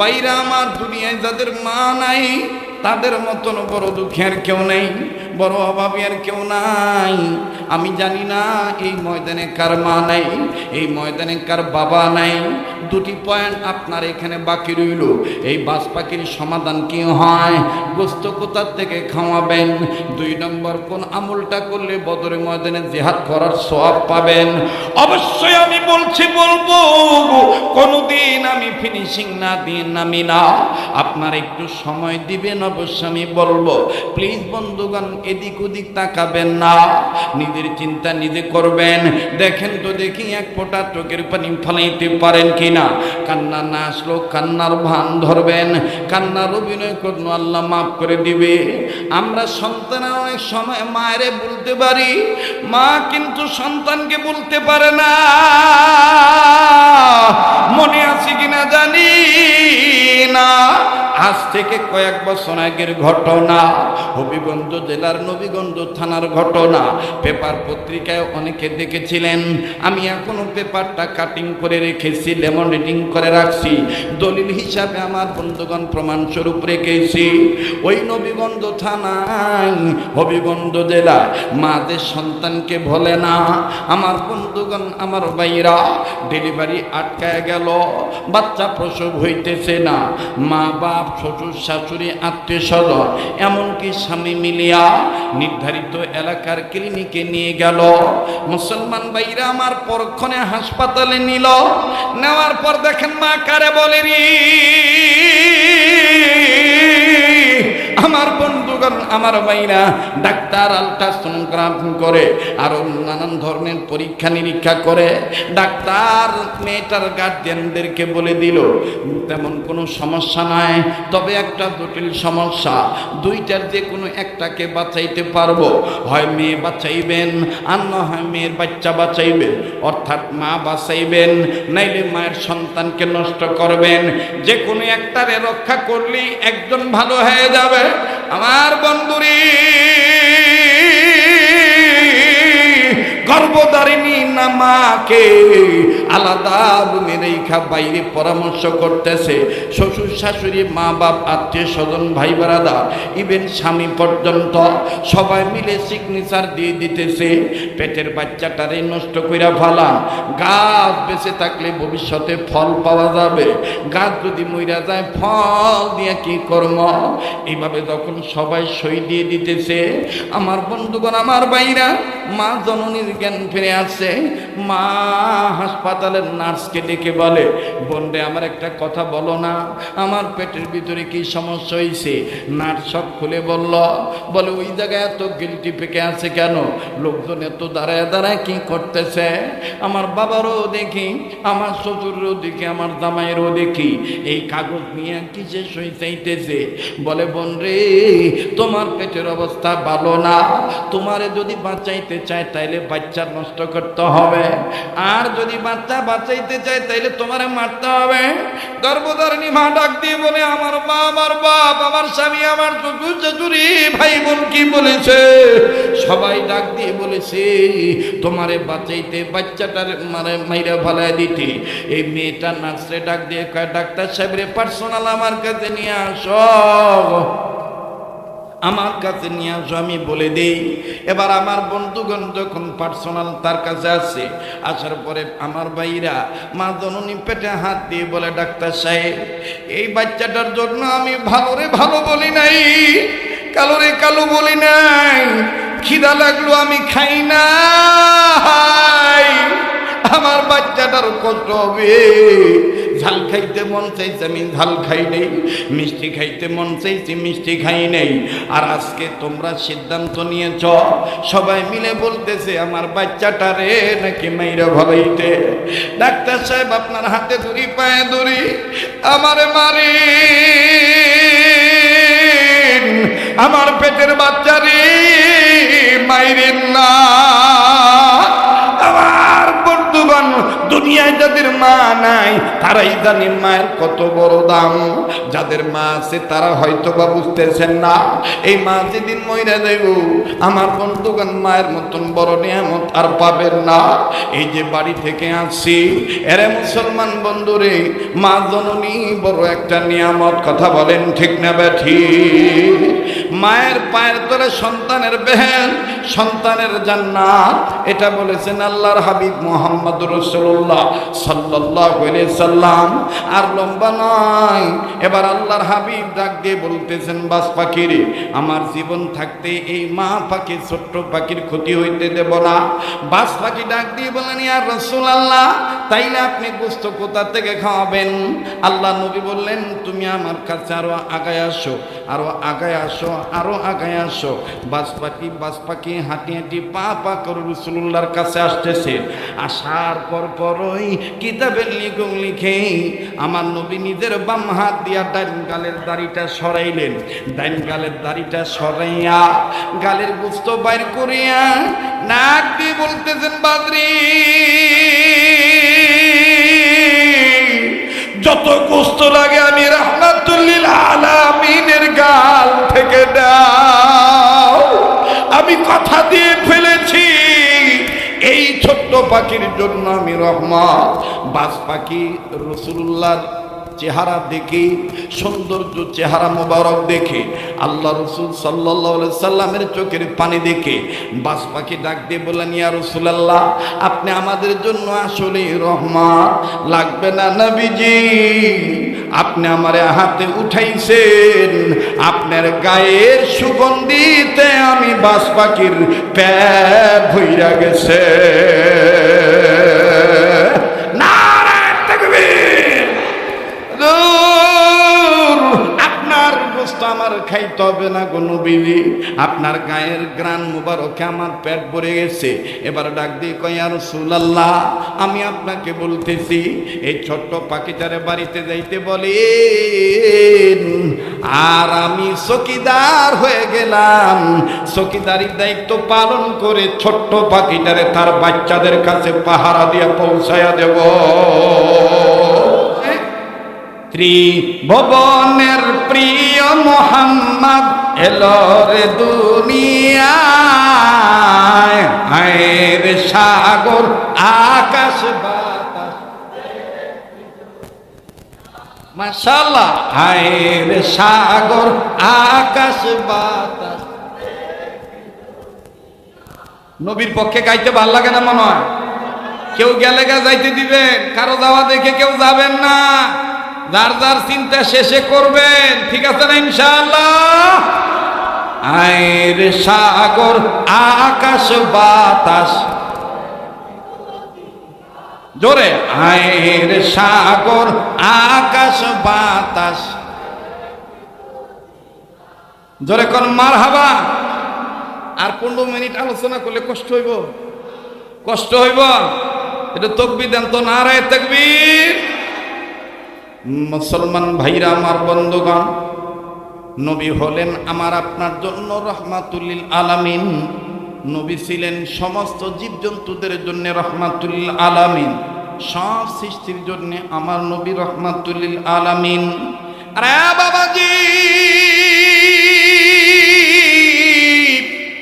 বাইরা আমার দুনিয়ায় যাদের মা নাই তাদের মতন বড় দুঃখের কেউ নেই। বড় অভাবী আর কেউ নাই। আমি জানি না এই ময়দানে কার মা নাই, এই ময়দানে কার বাবা নাই। দুটি পয়েন্ট আপনার এখানে বাকি রইল। এই বাস পাখির সমাধান কি হয়? গোস্ত কোথার থেকে খাওয়াবেন? দুই নম্বর, কোন আমলটা করলে বদরে ময়দানে জেহাদ করার সওয়াব পাবেন? অবশ্যই আমি বলছি, বলব, কোনোদিন আমি ফিনিশিং না দিয়ে নামি না। আপনার একটু সময় দিবেন অবশ্য আমি বলব। প্লিজ বন্ধুগণ এদিক ওদিক তাকাবেন না। নিজের চিন্তা নিজে করবেন। দেখেন তো দেখি এক ফোঁটা চোখের পানি ফলাইতে পারেন কিনা। কান্না না আসলো, কান্নার ভান ধরবেন। কান্নার অভিনয় করুন, আল্লাহ মাফ করে দিবে। আমরা সন্তান অনেক সময় মায়েরে বলতে পারি। মা কিন্তু সন্তানকে বলতে পারে না। মনে আছে কিনা জানি না। আজ থেকে কয়েক বছর আগের ঘটনা। হবিগঞ্জ জেলার নবীগঞ্জ থানার ঘটনা। পেপার পত্রিকায় অনেকে দেখেছিলেন, আমি এখনও পেপারটা কাটিং করে রেখেছি লেমন রিডিং করে রাখছি। দলিল হিসাবে আমার বন্ধুগণ প্রমাণস্বরূপ রেখেছি। ওই নবীগঞ্জ থানায়, হবিগঞ্জ জেলা, মাদের সন্তানকে বলে না, আমার বন্ধুগণ, আমার ভাইরা ডেলিভারি আটকায় গেল, বাচ্চা প্রসব হইতেছে না মা বাপ শ্বশুর শাশুড়ি, আত্মীয় স্বজন, এমনকি স্বামী মিলিয়া নির্ধারিত এলাকার ক্লিনিকে নিয়ে গেল। মুসলমান ভাইরা আমার পরক্ষণে হাসপাতালে নিল। নেওয়ার পর দেখেন মা কারে বলে বন্ধুগণ আমার ভাইরা ডাক্তার আলট্রাসোনোগ্রাফি করে আরও নানান ধরনের পরীক্ষা নিরীক্ষা করে। ডাক্তার মেয়েটার গার্জিয়ানদেরকে বলে দিল, তেমন কোনো সমস্যা নাই, তবে একটা জটিল সমস্যা। দুইটার যে কোনো একটাকে বাঁচাইতে পারব। হয় মেয়ে বাঁচাইবেন, আর না হয় মেয়ের বাচ্চা বাঁচাইবেন। অর্থাৎ মা বাঁচাইবেন, নাইলে মায়ের সন্তানকে নষ্ট করবেন। যে কোনো একটারে রক্ষা করলেই একজন ভালো হয়ে যাবে। আমার বন্ধুরি। গর্ভধারিণী না মাকে আলাদা রুমে রেখা বাইরে পরামর্শ করতেছে। শ্বশুর শাশুড়ি, মা বাপ, আত্মীয় স্বজন, ভাই বারাদার ইভেন স্বামী পর্যন্ত সবাই মিলে সিগনেচার দিয়ে দিতেছে। পেটের বাচ্চাটারে নষ্ট কইরা ফালা গাছ বেঁচে থাকলে ভবিষ্যতে ফল পাওয়া যাবে। গাছ যদি মইরা যায়, ফল দিয়ে কি কর্ম এইভাবে যখন সবাই সই দিয়ে দিতেছে, আমার বন্ধুগণ, আমার বাইরা মা জননীর জ্ঞান ফিরে আসছে। মা হাসপাতালের নার্সকে ডেকে বলে, বোনরে, আমার একটা কথা বলো না, আমার পেটের ভিতরে কি সমস্যা হয়েছে নার্স সব খুলে বলল, বলে, ওই জায়গায় এত গিলটি পেকে আছে কেন? লোকজন এত দাঁড়ায় দাঁড়ায় কি করতেছে? আমার বাবারও দেখি, আমার শ্বশুরেরও দেখি, আমার জামাইয়েরও দেখি, এই কাগজ নিয়ে কি যে সই চাইতেছে? বলে বোন রে তোমার পেটের অবস্থা ভালো না, তোমারে যদি বাঁচাইতে চায়, তাইলে বাচ্চা নষ্ট করতে হবে। আর যদি বাচ্চা বাঁচাইতে চায়, তাইলে তোমারে মারতে হবে। গর্ভধারিণী মা ডাক দিয়ে বলে, আমার মা, আমার বাপ, আমার স্বামী, আমার শ্বশুর শাশুড়ি ভাই বোন কি বলেছে? সবাই ডাক দিয়ে বলেছে, তোমারে বাঁচাইতে বাচ্চাটার মানে মাইরা ভালায় দিতে। এই মেয়েটা নার্সে ডাক দিয়ে ডাক্তার সাহেবরে পার্সোনাল আমার কাছে নিয়ে আসো। আমার কাছে নিয়ে আসো, আমি বলে দেই। এবার আমার বন্ধুগণ যখন পার্সোনাল তার কাছে আসে, আসার পরে আমার ভাইরা মা জননী পেটে হাত দিয়ে বলে, ডাক্তার সাহেব, এই বাচ্চাটার জন্য আমি ভালো রে, ভালো বলি নাই, কালো রে, কালো বলি নাই, খিদা লাগল, আমি খাই না আমার বাচ্চাটার কষ্ট হবে। ঝাল খাইতে মন চাইছে, আমি ঝাল খাই নেই। মিষ্টি খাইতে মন চাইছে, মিষ্টি খাই নেই। আর আজকে তোমরা সিদ্ধান্ত নিয়েছ, সবাই মিলে বলতেছে, আমার বাচ্চাটারে নাকি মাইরা ভালাইতে? ডাক্তার সাহেব আপনার হাতে ধরি, পায়ে ধরি, আমারে মারি আমার পেটের বাচ্চারে মাইরেন না। দুনিয়ায় যাদের মা নাই, তারাই জানে মায়ের কত বড় দাম। যাদের মা আছে, তারা হয়তো বা বুঝতেছেন না। এই মা যেদিন মইরা দেব আমার বন্ধুগান মায়ের মতন বড় নিয়ামত আর পাবেন না। এই যে বাড়ি থেকে আসছি, এরে মুসলমান বন্ধুরে, মা জননী বড় একটা নিয়ামত, কথা বলেন ঠিক না ব্যাঠি? মায়ের পায়ের তলে সন্তানের বেহেন, সন্তানের জান্নাত। এটা বলেছেন আল্লাহর হাবিব মোহাম্মদ রসুল্লাহ সাল্লাহ সাল্লাম। আর লম্বা নয়, এবার আল্লাহর হাবিব ডাক দিয়ে বলতেছেন, বাস পাখিরে, আমার জীবন থাকতে এই মা পাখি, ছোট্ট পাখির ক্ষতি হইতে দেব না। বাস পাখি ডাক দিয়ে বলেন আর রসুল আল্লাহ তাইলে আপনি গোস্ত কোথা থেকে খাওয়াবেন? আল্লাহ নবী বললেন, তুমি আমার কাছে আরও আগায় আসো, আরও আগায় আসো আরও আগায় আসো। বাস পাখি বাস পাখি হাঁটি হাঁটি পা পা করে রসুল্লাহর কাছে আসতেছে। আসার পর পরই কিতাবের লিখুন লিখে আমার নবী নিজের বাম হাত দিয়া ডাইন গালের দাড়িটা সরাইলেন। ডাইন গালের দাড়িটা সরাইয়া গালের গুস্ত বাইর করিয়া নাক দিয়ে বলতেছেন, বাদরি যত কষ্ট লাগে আমি রহমাতুল্লিল আলামিনের গাল থেকে দাও। আমি কথা দিয়ে ফেলেছি। এই ছোট্ট পাখির জন্য আমি রহমান বাস পাখি রসুল্লাহর চেহারা দেখে সৌন্দর্য, চেহারা মোবারক দেখে, আল্লাহ রসুল সাল্লাহ সাল্লামের চোখের পানি দেখে, বাস পাখি ডাক দিয়ে বললেন, ইয়া রসুলাল্লাহ, আপনি আমাদের জন্য আসলে রহমান, লাগবে না নবীজি, আপনি আমার হাতে উঠাইছেন, আপনার গায়ের সুগন্ধিতে আমি বাস পাখির প্যাট ভইরা গেছে। আমার খাইতে হবে না কোনো বিধি আপনার গায়ের গ্রান মুবারকে আমার পেট ভরে গেছে। এবার ডাক দিয়ে কয় আর সুলাল্লাহ আমি আপনাকে বলতেছি, এই ছোট্ট পাখিটারে বাড়িতে যাইতে বলেন, আর আমি চকিদার হয়ে গেলাম। চকিদারির দায়িত্ব পালন করে ছোট্ট পাখিটারে তার বাচ্চাদের কাছে পাহারা দিয়ে পৌঁছায়া দেব। ত্রিভুবনের প্রিয় মোহাম্মদ এলো রে দুনিয়ায়। সাগর, আকাশ, বাতাস। মাশাল্লাহ সাগর, আকাশ, বাতাস। নবীর পক্ষে গাইতে ভালো লাগে না মনে হয়? কেউ গেলে গা যাইতে দিবেন, কারও যাওয়া দেখে কেউ যাবেন না। যার যার চিন্তা শেষে করবেন। ঠিক আছে না ইনশাআল্লাহ? আয়ের সাগর, আকাশ, বাতাস। জোরে। আয়ের সাগর, আকাশ, বাতাস। জোরে কোন মার হাবা আর পনেরো মিনিট আলোচনা করলে কষ্ট হইব। কষ্ট হইব। এটা তকবি দেন তো নারায় তকবীর। মুসলমান ভাইরা, আমার বন্ধুগণ, নবী হলেন আমার আপনার জন্য রহমাতুল্লিল আলামিন। নবী ছিলেন সমস্ত জীবজন্তুদের জন্য রহমাতুল্লিল আলামিন। সব সৃষ্টির জন্য আমার নবী রহমাতুল্লিল আলামিন। আরে বাবাজি!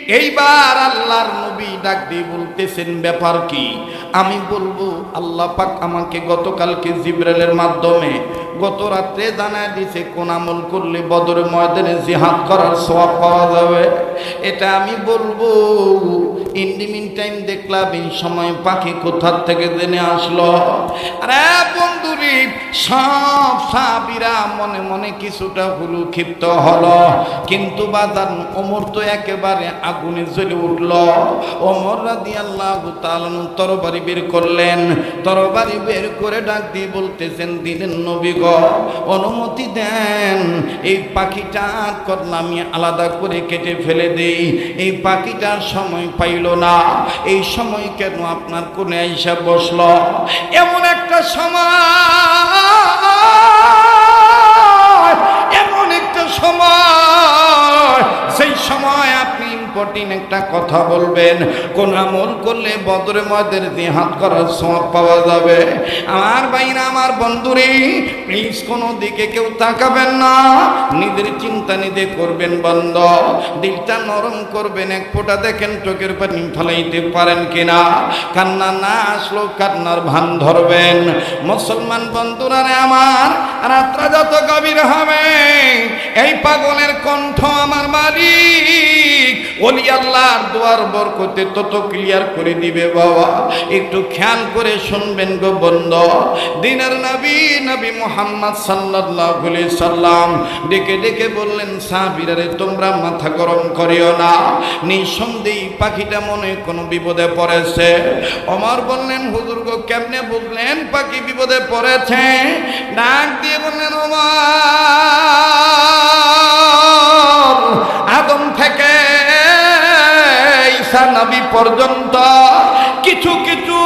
এইবার আল্লাহর নবী ডাক দিয়ে বলতেছেন, ব্যাপার কি? আমি বলব, আল্লাহ পাক আমাকে গতকালকে জিব্রাইলের মাধ্যমে গত রাত্রে জানায় দিছে, কোন আমল করলে বদর ময়দানে জিহাদ করার সওয়াব পাওয়া যাবে? এটা আমি বলব। ইন্ডিমিন মিন টাইম দেখলাম এই সময় পাখি কোথার থেকে জেনে আসলো? আরে বন্ধুরি সব সাবিরা মনে মনে কিছুটা হুলু ক্ষিপ্ত হলো। কিন্তু বাজার ওমর তো একেবারে আগুনে জ্বলে উঠল। ওমর রাদি আল্লাহ তরবারি বের করলেন। তরবারি বের করে ডাক দিয়ে বলতেছেন, দিলেন নবী গ, অনুমতি দেন। এই পাখিটা করলাম আমি আলাদা করে কেটে ফেলে দেই। এই পাখিটার সময় পাইল না। এই সময় কেন আপনার কোনে আইসা বসল? এমন একটা সময় এমন একটা সময় সেই সময় আপনি ইম্পর্টেন্ট একটা কথা বলবেন, কোন আমল করলে বদরে মদের জিহাদ করার সব পাওয়া যাবে? আমার বাইরা আমার বন্ধুরে প্লিজ কোনো দিকে কেউ তাকাবেন না, নিজের চিন্তা নিজে করবেন বন্ধ। দিলটা নরম করবেন, এক ফোঁটা দেখেন চোখের পানি ফলাইতে পারেন কিনা। কান্না না আসলো, কান্নার ভান ধরবেন। মুসলমান বন্ধুরা আমার, রাত্রা যত গভীর হবে, এই পাগলের কণ্ঠ আমার মালিক। ওলি আল্লাহর দুয়ার বরকতে তত ক্লিয়ার করে দিবে বাবা। একটু খেয়াল করে শুনবেন গো বন্ধ। দিনের নবী নবী মোহাম্মদ আলাইহি সাল্লাম ডেকে ডেকে বললেন, সাহাবীরারে তোমরা মাথা গরম করিও না। নিঃসন্দেহে পাখিটা মনে কোনো বিপদে পড়েছে। অমর বললেন, হুজুর গো কেমনে বুঝলেন পাখি বিপদে পড়েছে? ডাক দিয়ে বললেন, ওমর! ঈসা নবী পর্যন্ত, কিছু কিছু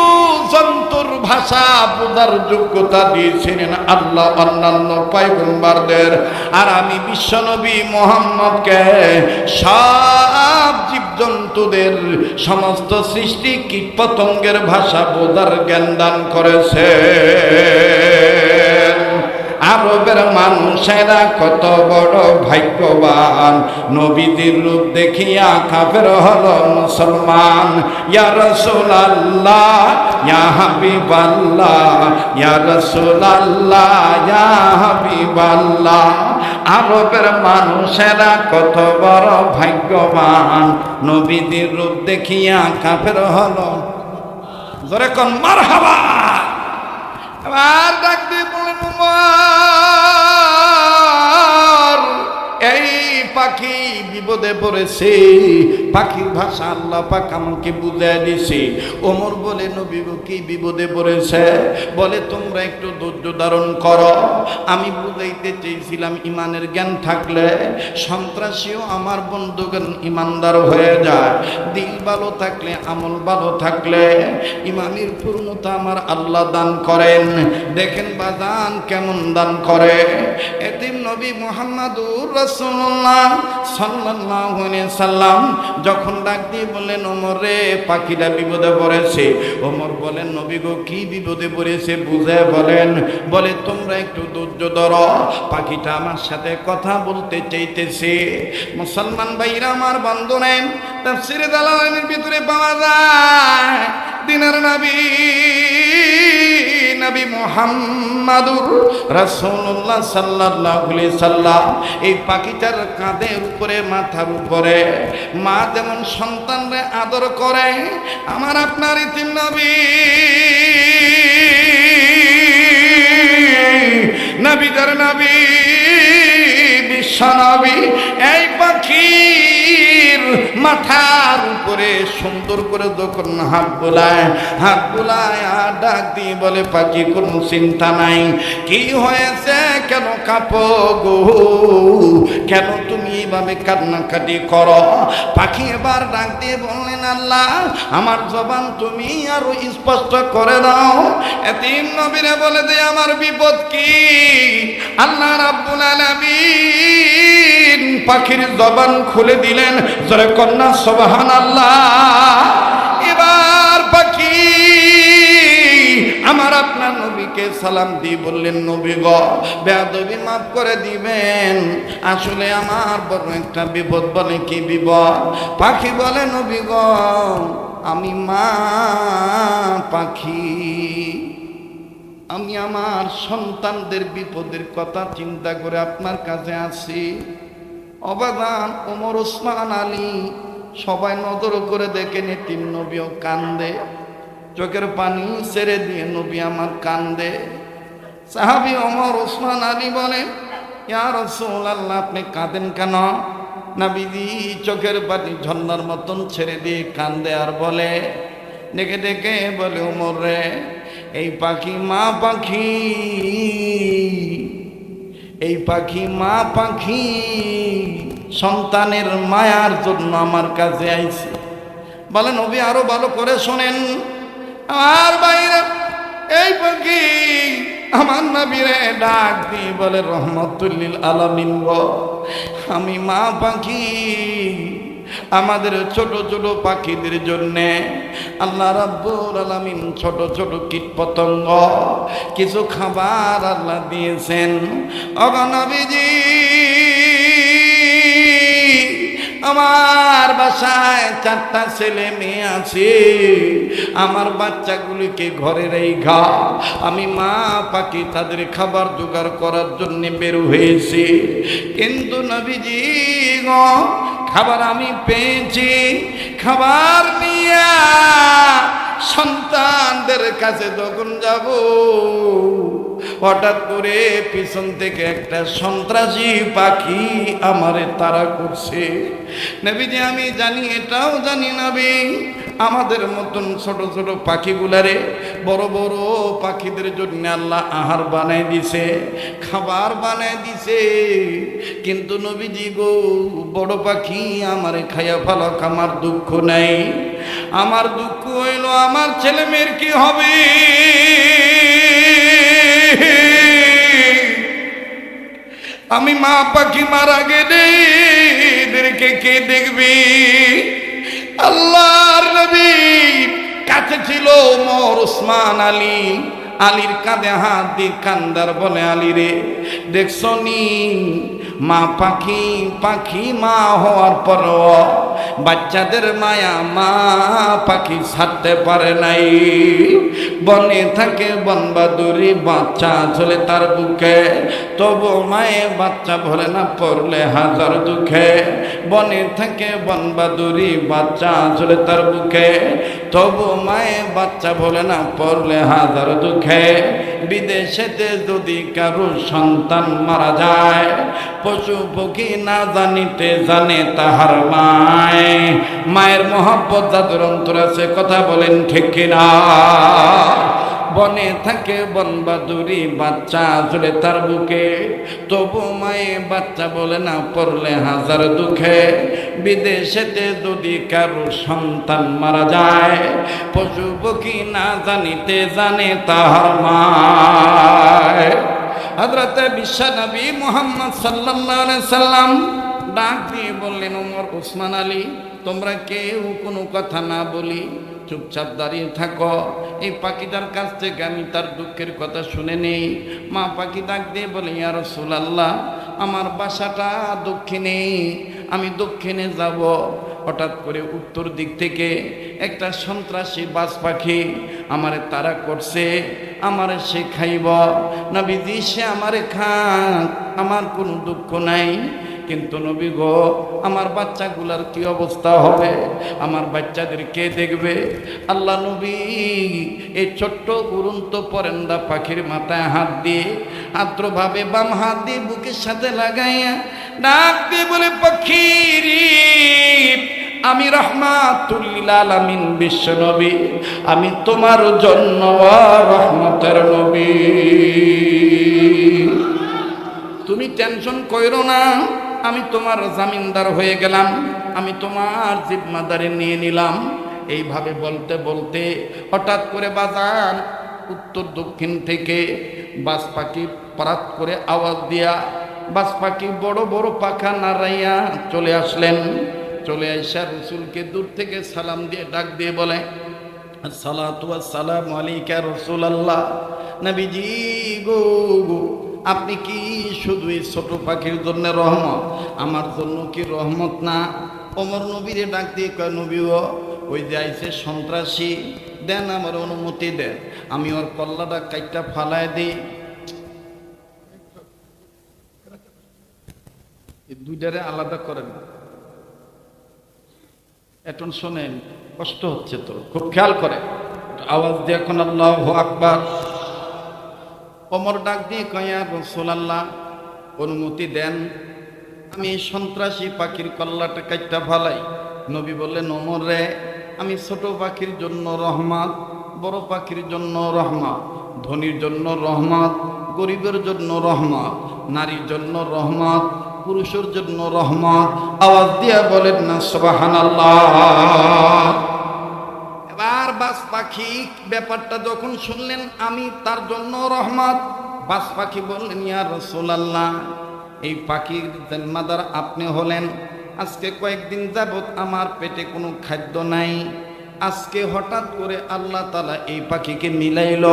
জন্তুর ভাষা বোঝার যোগ্যতা দিয়েছিলেন আল্লাহ অন্যান্য পাইগম্বারদের আর আমি বিশ্বনবী মোহাম্মদকে সব জীবজন্তুদের সমস্ত সৃষ্টি কীট পতঙ্গের ভাষা বোঝার জ্ঞান দান করেছে। আরবের মানুষেরা কত বড় ভাগ্যবান। নবীদের রূপ দেখিয়া কাফের হল মুসলমান। ইয়া রাসূলুল্লাহ, ইয়া হাবিবাল্লাহ, ইয়া রাসূলুল্লাহ, ইয়া হাবিবাল্লাহ। আরবের মানুষেরা কত বড় ভাগ্যবান। নবীদের রূপ দেখিয়া কাফের হল জোরে কোন, মারহাবা! আবার ডাক দিয়ে এই পাখি বিপদে পড়েছে। পাখির ভাষা আল্লাহ পাক আমাকে বুঝাই দিছে। ওমর বলে, নবী কি বিপদে পড়েছে? বলে, তোমরা একটু ধৈর্য ধারণ করো। আমি বুঝাইতে চেয়েছিলাম ইমানের জ্ঞান থাকলে। সন্ত্রাসীও আমার বন্ধুগণ ইমানদার হয়ে যায়। দিল ভালো থাকলে, আমল ভালো থাকলে। ইমানের পূর্ণতা আমার আল্লাহ দান করেন। দেখেন বাজান কেমন দান করে। এতিম নবী মোহাম্মদুর রাসূলুল্লাহ সাল্লাল্লাহু আলাইহি সাল্লাম যখন ডাক দিয়ে বললেন, ওমর রে, পাখিটা বিপদে পড়েছে। ওমর বলেন নবী গো, কি বিপদে পড়েছে বুঝে বলেন। বলে, তোমরা একটু ধৈর্য ধরো, পাখিটা আমার সাথে কথা বলতে চাইতেছে। মুসলমান ভাইরা, আমার বন্ধু নেন তাফসিরে দালালের ভিতরে পাওয়া যায়, দিনের নবী। নবী মোহাম্মদুর রাসূলুল্লাহ সাল্লাল্লাহু আলাইহি সাল্লাম। এই পাখিটার কাঁধের উপরে, মাথার উপরে। মা যেমন সন্তানরে আদর করে, আমার আপনার ইতিম নবী। নবীদের নবী বিশ্বনবী এই পাখির মাথার উপরে সুন্দর করে যখন হাত বোলায় হাত বোলায় আর ডাক দিয়ে বলে, পাখি, কোনো চিন্তা নাই। কি হয়েছে? কেন কাঁপো গো? কেন তুমি এইভাবে কান্নাকাটি করো? পাখি এবার ডাক দিয়ে বললেন, আল্লাহ, আমার জবান তুমি আরও স্পষ্ট করে দাও। এতিম নবীরে বলে, দে, আমার বিপদ কি? আল্লাহ রাব্বুল আলামিন পাখির জবান খুলে দিলেন। কন্যা সবহান আল্লাহ এবার পাখি আমার আপনার নবীকে সালাম দিয়ে বললেন, নবী গ, বেয়াদবি মাফ করে দিবেন। আসলে আমার বড় একটা বিপদ বলে কি বিপদ? পাখি বলে, নবী গ, আমি মা, পাখি। আমি আমার সন্তানদের বিপদের কথা চিন্তা করে আপনার কাছে আসি। অবাদান ওমর ওসমান আলী সবাই নজর করে দেখে নি, তিন নবীও কান্দে। চোখের পানি ছেড়ে দিয়ে নবী আমার কান্দে। সাহাবি অমর ওসমান আলী বলে ইয়ার আল্লাহ আপনি কাঁদেন কেন? নাবিদি চোখের পানি ঝর্ণার মতন ছেড়ে দিয়ে কান্দে আর বলে ডেকে ডেকে বলে ওমর রে, এই পাখি মা পাখি। এই পাখি মা পাখি, সন্তানের মায়ার জন্য আমার কাছে আইছে। বলেন, নবী আরও ভালো করে শোনেন। আর বাইরে এই পাখি আমার নবীরে ডাক দিয়ে বলে, রহমতুল্লিল আলমিন আমি মা পাখি আমাদের ছোট ছোট পাখিদের জন্যে আল্লাহ রাব্বুল আলামিন ছোট ছোট কীট পতঙ্গ, কিছু খাবার আল্লাহ দিয়েছেন। অগনবীজি আমার বাসায় চারটা ছেলে মেয়ে আছে। আমার বাচ্চাগুলিকে ঘরে রেখা আমি মা পাখি তাদের খাবার জোগাড় করার জন্য বের হয়েছি। কিন্তু নবীজি গো খাবার আমি পেয়েছি, খাবার নিয়া সন্তানদের কাছে যখন যাব, হঠাৎ করে পিছন থেকে একটা সন্ত্রাসী পাখি আমারে তারা করছে। নবীজি, আমি জানি, এটাও জানি নবী আমাদের মতন ছোট ছোট পাখিগুলারে, বড় বড় পাখিদের জন্য আল্লাহ আহার বানাই দিছে, খাবার বানাই দিছে। কিন্তু নবীজি গো, বড় পাখি আমারে খাইয়া ফালাক আমার দুঃখ নাই। আমার দুঃখ হইল আমার ছেলে মেয়ের কি হবে? আমি মা পাখি মারা গেলে এদেরকে কে দেখবি? আল্লাহর নবী কাছে ছিল মোর ওসমান আলী। আলীর কাঁধে হাত দিয়ে কান্দার বলে, আলী রে, দেখছ নি? মা পাখি পাখি মা হওয়ার পর বাচ্চাদের মায়া মা পাখি ছাড়তে পারে নাই। বনে থাকে বনবাদুরি, বাচ্চা চলে তার বুকে। তবু মায়ে বাচ্চা ভরে না পড়লে হাজার দুঃখে। বনে থাকে বনবাদুরি, বাচ্চা চলে তার বুকে। তবু মায়ে বাচ্চা ভরে না পড়লে হাজার দুঃখে। বিদেশেতে যদি কারও সন্তান মারা যায় পশু পক্ষী না জানিতে জানে তাহার মায়। মায়ের মহব্বত যাদের অন্তর আছে, কথা বলেন ঠিক কিনা? বনে থাকে বনবাদুরি বাচ্চা আসলে তার বুকে। তবু মায়ে বাচ্চা বলে না, পড়লে হাজার দুঃখে। বিদেশেতে যদি কারও সন্তান মারা যায়, পশু পক্ষী না জানিতে জানে তাহার মায়। হজরতে বিশ্বনবী মোহাম্মদ সাল্লাল্লাহু সাল্লাম ডাক দিয়ে বললেন, ওমর, ওসমান আলী, তোমরা কেউ কোনো কথা না বলি, চুপচাপ দাঁড়িয়ে থাকো। এই পাখিটার কাছ থেকে আমি তার দুঃখের কথা শুনে নেই। মা পাখি ডাক দিয়ে বলে ইয়ার আল্লাহ আমার বাসাটা দক্ষিণে, আমি দক্ষিণে যাব। হঠাৎ করে উত্তর দিক থেকে একটা সন্ত্রাসী বাস পাখি আমারে তারা করছে, আমারে সে খাইব। নবীজি, সে আমারে খান আমার কোনো দুঃখ নাই। কিন্তু নবী গো, আমার বাচ্চাগুলার কি অবস্থা হবে? আমার বাচ্চাদের কে দেখবে? আল্লাহ নবী, এই ছোট্ট উড়ন্ত পরেন্দা পাখির মাথায় হাত দিয়ে আদ্রভাবে বাম হাত দিয়ে বুকের সাথে লাগাইয়া ডাক দিয়ে বলে পাখির আমি রহমাতুল্লিল আলামিন বিশ্ব নবী, আমি তোমার জন্য রহমতের নবী। তুমি টেনশন করো না আমি তোমার জামিনদার হয়ে গেলাম, আমি তোমার জিম্মাদারি নিয়ে নিলাম। এইভাবে বলতে বলতে হঠাৎ করে বাজার উত্তর দক্ষিণ থেকে বাস পাখি পারাত করে আওয়াজ দিয়া বাস পাখি বড় বড় পাখা নাড়াইয়া চলে আসলেন। চলে আসা রসুলকে দূর থেকে সালাম দিয়ে ডাক দিয়ে বলে সালাম আলাইকা রসুল আল্লাহ নবীজি গো গো আপনি কি শুধু এই ছোট পাখির জন্য রহমত? আমার জন্য কি রহমত না? অমর নবীরে ডাক দিয়ে কয় নবীও ওই যে আইসে সন্ত্রাসী, দেন আমার অনুমতি দেন। আমি ওর কল্লাটা কাইটা ফালায় দিই। দুইটারে আলাদা করেন। এখন শোনেন, কষ্ট হচ্ছে তো, খুব খেয়াল করে আওয়াজ দিয়ে এখন আল্লাহ আকবার। অমর ডাক দিয়ে কয়া রসোলাল্লাহ, অনুমতি দেন। আমি সন্ত্রাসী পাখির কল্লাটা কাইটা ফালাই। নবী বললেন, অমর রে, আমি ছোট পাখির জন্য রহমত, বড় পাখির জন্য রহমত, ধনীর জন্য রহমত, গরিবের জন্য রহমত, নারীর জন্য রহমত, পুরুষের জন্য রহমত। আওয়াজ দিয়া বলেন, না সবাহান বাস পাখি ব্যাপারটা যখন শুনলেন, আমি তার জন্য রহমত। বাস পাখি বললেন, ইয়া রসোলাল্লাহ, এই পাখির জন্মাদার আপনি হলেন। আজকে কয়েকদিন যাবৎ আমার পেটে কোনো খাদ্য নাই। আজকে হঠাৎ করে আল্লাহ তালা এই পাখিকে মিলাইল।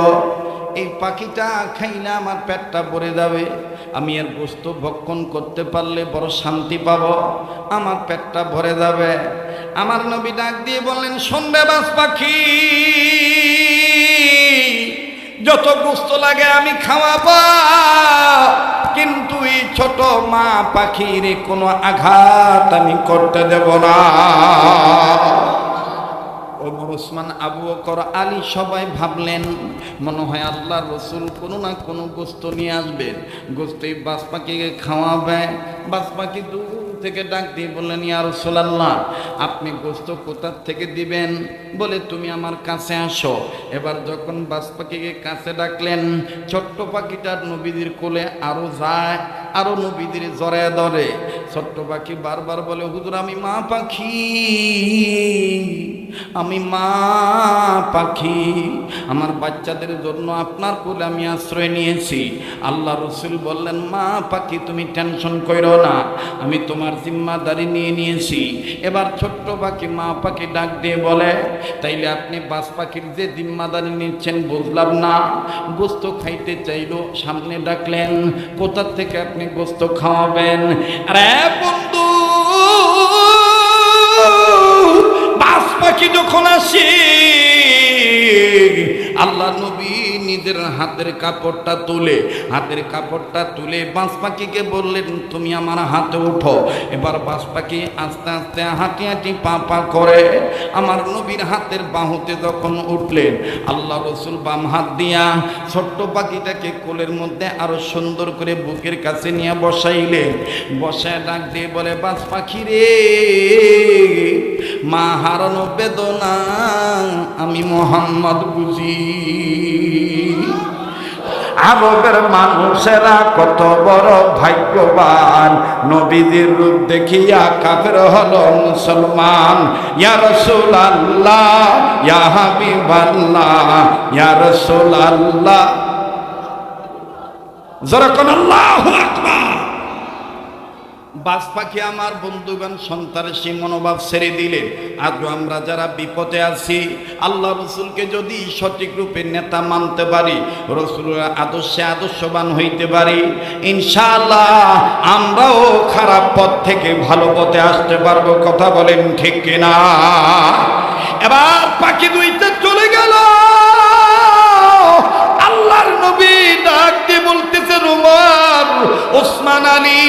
এই পাখিটা খাইলে আমার পেটটা ভরে যাবে। আমি এর বস্তু ভক্ষণ করতে পারলে বড় শান্তি পাব। আমার পেটটা ভরে যাবে। আমার নবী ডাক দিয়ে বললেন সন্ধ্যে বাস পাখি, যত গুস্ত লাগে আমি খাওয়াবা, কিন্তু এই ছোট মা পাখির কোনো আঘাত আমি করতে দেব না। ওমর ওসমান আবু বকর, আলী সবাই ভাবলেন, মনে হয় আল্লাহ রসুল কোনো না কোনো গোস্ত নিয়ে আসবেন গোস্ত এই বাস পাখিকে খাওয়াবে। বাস পাখি দূর থেকে ডাক দিয়ে বললেন, ইয়া রসুলাল্লাহ, আপনি গোস্ত কোথার থেকে দিবেন? বলে, তুমি আমার কাছে আসো। এবার যখন বাস পাখিকে কাছে ডাকলেন, ছোট্ট পাখিটার নবীদের কোলে আরও যায় আরও নবীদের জড়ায় ধরে। ছোট্ট পাখি বারবার বলে, হুজুর, আমি মা পাখি। আমি মা পাখি। আমার বাচ্চাদের জন্য আপনার কোলে আমি আশ্রয় নিয়েছি। আল্লাহ রসুল বললেন, মা পাখি, তুমি টেনশন করো না। আমি তোমার জিম্মাদারি নিয়ে নিয়েছি। এবার ছোট্ট পাখি মা পাখি ডাক দিয়ে বলে, তাইলে আপনি বাস পাখির যে জিম্মাদারি নিচ্ছেন বুঝলাম না। গোস্ত খাইতে চাইলো, সামনে ডাকলেন, কোথা থেকে আপনি গোস্ত খাওয়াবেন? আরে বন্ধু পাখি যখন আসি। আল্লাহ নবী নিজের হাতের কাপড়টা তুলে, হাতের কাপড়টা তুলে বাঁশ পাখিকে বললেন, তুমি আমার হাতে উঠো। এবার বাঁশ পাখি আস্তে আস্তে হাঁটি হাঁটি পা পা করে আমার নবীর হাতের বাহুতে যখন উঠলেন, আল্লাহ রসুল বাম হাত দিয়া ছোট্ট পাখিটাকে কোলের মধ্যে আরও সুন্দর করে বুকের কাছে নিয়ে বসাইলেন। বসায় ডাক দিয়ে বলে বাস পাখি রে, মা হারানো বেদনা, আমি মোহাম্মদ বুঝি। আরবের মানুষেরা কত বড় ভাগ্যবান। নবীদের রূপ দেখিয়া কাফের হল মুসলমান। ইয়া রাসূলুল্লাহ, ইয়া হাবিবাল্লাহ, ইয়া রাসূলুল্লাহ। যারা কোন আল্লাহ আকবার। বাস পাখি আমার বন্ধুগণ, সন্তানের সেই মনোভাব ছেড়ে দিলেন। আজও আমরা যারা বিপদে আছি, আল্লাহ রসুলকে যদি সঠিক রূপে নেতা মানতে পারি, রসুলের আদর্শে আদর্শবান হইতে পারি, ইনশাআল্লাহ আমরাও খারাপ পথ থেকে ভালো পথে আসতে পারব, কথা বলেন ঠিক কিনা? এবার পাখি দুইটা চলে গেল। আল্লাহর নবী ডাক দিয়ে বলতেছে রুমার ওসমান আলী।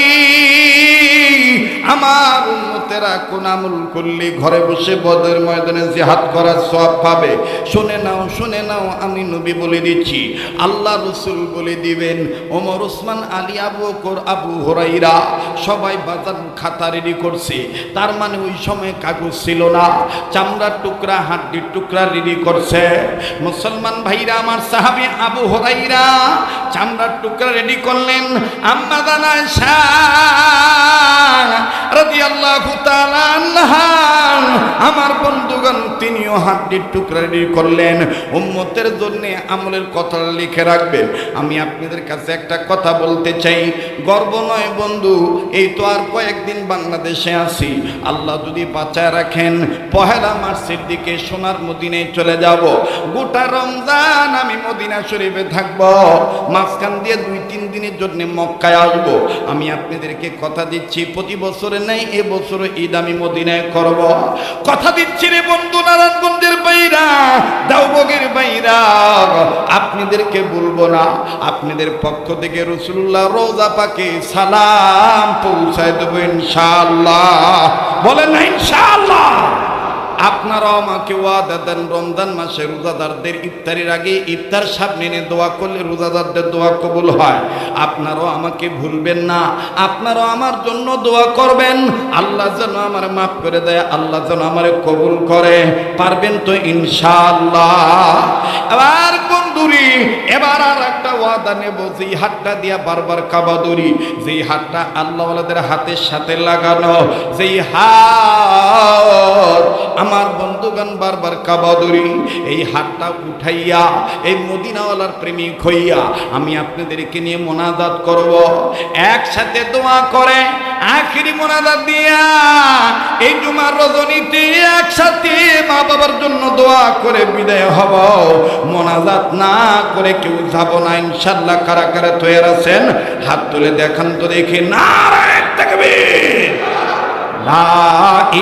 আমার উন্মতেরা কোন আমল করলে ঘরে বসে বদের ময়দানে জিহাদ করার সব পাবে? শুনে নাও শুনে নাও, আমি নবী বলে দিচ্ছি। আল্লাহ রসুল বলে দিবেন, ওমর, ওসমান, আলী, আবু বকর, আবু হরাইরা সবাই বাজার খাতা রেডি করছে। তার মানে ওই সময় কাগজ ছিল না। চামড়ার টুকরা, হাড্ডির টুকরা রেডি করছে। মুসলমান ভাইরা, আমার সাহাবি আবু হরাইরা, চামড়ার টুকরা রেডি করলেন আমার বন্ধুগণ, তিনিও হাড্ডির টুকরা রেডি করলেন। উম্মতের জন্য আমলের কথা লিখে রাখবেন। আমি আপনাদের কাছে একটা কথা বলতে চাই। গর্ব নয় বন্ধু, এই তো আর কয়েকদিন বাংলাদেশে আছি। আল্লাহ যদি বাঁচায় রাখেন, পহেলা মার্চের দিকে সোনার মদিনায় চলে যাব। গোটা রমজান আমি মদিনা শরীফে থাকব। মাঝখান দিয়ে দুই তিন দিনের জন্য মক্কায় আসব। আমি আপনাদেরকে কথা দিচ্ছি, প্রতি বছরে নেই এবছর ঈদ আমি মদিনায় করব। কথা দিচ্ছি রে বন্ধু নারায়ণগঞ্জের বাইরা দাউবগের বাইরা আপনাদেরকে বলব না, আপনাদের পক্ষ থেকে রসুল্লাহ রোজা পাকে সালাম পৌঁছায় দেবো ইনশাআল্লাহ। বলেন না ইনশাআল্লাহ। আপনারাও আমাকে ওয়াদা দেন, রমজান মাসে রোজাদারদের ইফতারির আগে ইফতার সামনে মেনে দোয়া করলে রোজাদারদের দোয়া কবুল হয়। আপনারাও আমাকে ভুলবেন না। আপনারাও আমার জন্য দোয়া করবেন। আল্লাহ যেন আমার মাফ করে দেয়, আল্লাহ যেন আমার কবুল করে। পারবেন তো ইনশাআল্লাহ। এবার বন্ধুরি এবার আর একটা ওয়াদা নেব, যেই হাতটা দিয়া বারবার কাবাদুরি, যেই হাতটা আল্লাহওয়ালাদের হাতের সাথে লাগানো, যেই হাত আমার বন্ধুগণ বারবার কাবাদুরি, এই হাতটা উঠাইয়া, এই মদিনাওয়ালার প্রেমিক হইয়া আমি আপনাদেরকে নিয়ে মোনাজাত করব। একসাথে দোয়া করে আখিরি মোনাজাত দিয়া এই জুমার রজনীতে একসাথে মা বাবার জন্য দোয়া করে বিদায় হব। মোনাজাত না করে কেউ যাব না ইনশাল্লাহ কারা কারা তৈরি আছেন। হাত তুলে দেখান তো দেখি, নারায়ণ তাকবীর। লা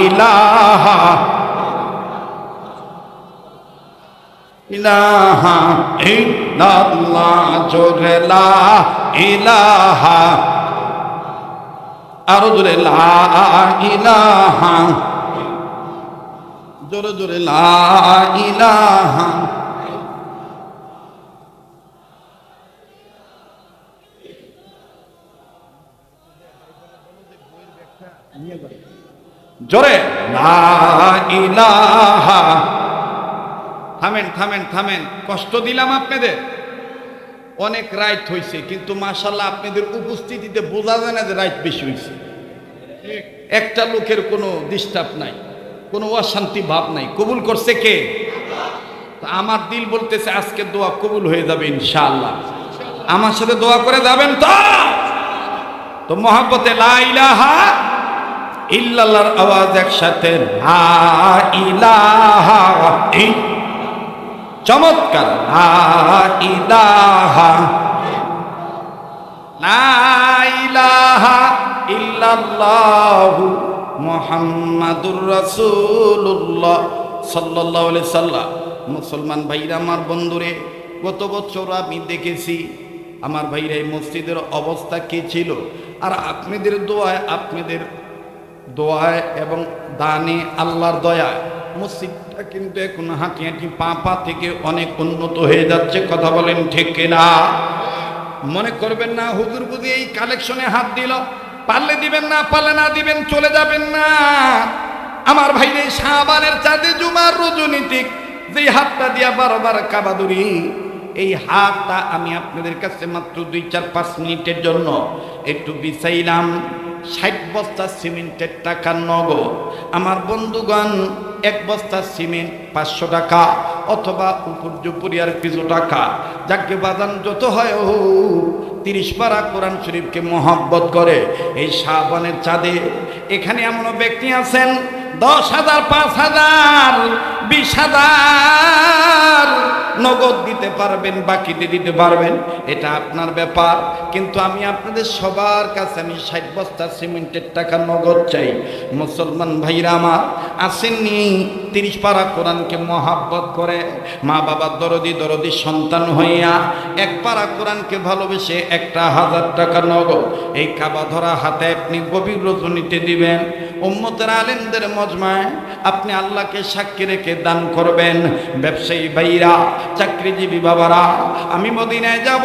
ইলাহা ইলাহা ইল্লাল্লাহ, জোরে লা ইলাহা আরও জোরে লা জোরে জোরে লা ইলাহা। জোরে লা থামেন থামেন থামেন। কষ্ট দিলাম আপনাদের। অনেক রাইট হয়েছে কিন্তু মাশাল্লাহ আপনাদের উপস্থিতিতে বোঝা যায় না যে রাইট বেশি হয়েছে একটা লোকের কোনো ডিস্টার্ব নাই, কোনো অশান্তি ভাব নাই। কবুল করছে কে? তা আমার দিল বলতেছে, আজকে দোয়া কবুল হয়ে যাবে ইনশাআল্লাহ। আমার সাথে দোয়া করে যাবেন তো? তো মহাব্বতে লা ইলাহা ইল্লাল্লাহর আওয়াজ একসাথে, লা ইলাহা চমৎকার। ইল্লাল্লাহু মুসলমান ভাইরা, আমার বন্ধুরে, গত বছর আমি দেখেছি আমার ভাইরা এই মসজিদের অবস্থা কি ছিল। আর আপনাদের দোয়ায় আপনাদের দোয়ায় এবং দানে আল্লাহর দয়ায় মসজিদটা কিন্তু এখন হাঁটি হাঁটি পা পা থেকে অনেক উন্নত হয়ে যাচ্ছে, কথা বলেন ঠিক কিনা? মনে করবেন না, হুজুর বুঝি এই কালেকশনে হাত দিল। পারলে দিবেন না, পারলে না দিবেন, চলে যাবেন না। আমার ভাই এই সাবানের চাঁদে জুমার রজনীতিক যে হাতটা দিয়া বারবার কাবাদুরি এই হাতটা আমি আপনাদের কাছে মাত্র দুই চার পাঁচ মিনিটের জন্য একটু বিছাইলাম। ষাট বস্তা সিমেন্টের টাকা নগদ। আমার বন্ধুগণ, এক বস্তা সিমেন্ট পাঁচশো টাকা অথবা উপর জুপুরিয়ার কিছু টাকা। যাকে বাজান যত হয়, ও তিরিশ পারা কোরআন শরীফকে মহব্বত করে। এই সাবানের চাঁদে এখানে এমন ব্যক্তি আছেন দশ হাজার, পাঁচ হাজার, বিশ হাজার নগদ দিতে পারবেন, বাকিতে দিতে পারবেন। এটা আপনার ব্যাপার। কিন্তু আমি আপনাদের সবার কাছে আমি ষাট বস্তা সিমেন্টের টাকা নগদ চাই। মুসলমান ভাইরা আমার, আসেননি, তিরিশ পারা কোরআনকে মহাব্বত করে। মা বাবার দরদি দরদি সন্তান হইয়া এক পারা কোরআনকে ভালোবেসে একটা হাজার টাকা নগদ। এই কাবা ধরা হাতে আপনি গভীর রজনীতে দিবেন। উম্মতের আলেমদের মজমায় আপনি আল্লাহকে সাক্ষী রেখে দান করবেন। ব্যবসায়ী ভাইরা, চাকরিজীবী বাবারা, আমি মদিনায় যাব,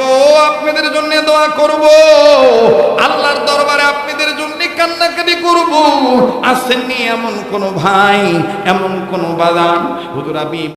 আপনাদের জন্য দোয়া করব। আল্লাহর দরবারে আপনাদের জন্য কান্নাকাটি করব। আসেননি এমন কোন ভাই, এমন কোন বাদান। হুজুর, আমি